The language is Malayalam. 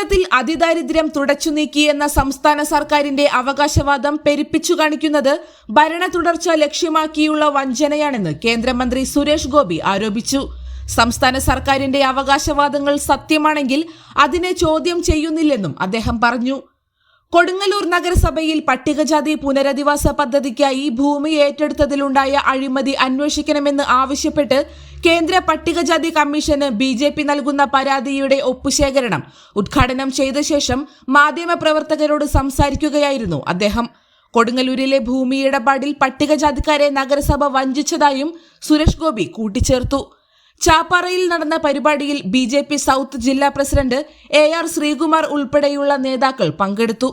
കേരളത്തിൽ അതിദാരിദ്ര്യം തുടച്ചു നീക്കിയെന്ന സംസ്ഥാന സർക്കാരിന്റെ അവകാശവാദം പെരുപ്പിച്ചു കാണിക്കുന്നത് ഭരണ തുടർച്ച ലക്ഷ്യമാക്കിയുള്ള വഞ്ചനയാണെന്ന് കേന്ദ്രമന്ത്രി സുരേഷ് ഗോപി ആരോപിച്ചു. സംസ്ഥാന സർക്കാരിന്റെ അവകാശവാദങ്ങൾ സത്യമാണെങ്കിൽ അതിനെ ചോദ്യം ചെയ്യുന്നില്ലെന്നും അദ്ദേഹം പറഞ്ഞു. കൊടുങ്ങല്ലൂർ നഗരസഭയിൽ പട്ടികജാതി പുനരധിവാസ പദ്ധതിക്കായി ഭൂമി ഏറ്റെടുത്തതിലുണ്ടായ അഴിമതി അന്വേഷിക്കണമെന്ന് ആവശ്യപ്പെട്ട് കേന്ദ്ര പട്ടികജാതി കമ്മീഷന് ബി ജെ പി നൽകുന്ന പരാതിയുടെ ഒപ്പുശേഖരണം ഉദ്ഘാടനം ചെയ്ത ശേഷം മാധ്യമപ്രവർത്തകരോട് സംസാരിക്കുകയായിരുന്നു അദ്ദേഹം. കൊടുങ്ങല്ലൂരിലെ ഭൂമി ഇടപാടിൽ പട്ടികജാതിക്കാരെ നഗരസഭ വഞ്ചിച്ചതായും സുരേഷ് ഗോപി കൂട്ടിച്ചേർത്തു. ചാപ്പാറയിൽ നടന്ന പരിപാടിയിൽ ബി ജെ പി സൗത്ത് ജില്ലാ പ്രസിഡന്റ് എ ആർ ശ്രീകുമാർ ഉൾപ്പെടെയുള്ള നേതാക്കൾ പങ്കെടുത്തു.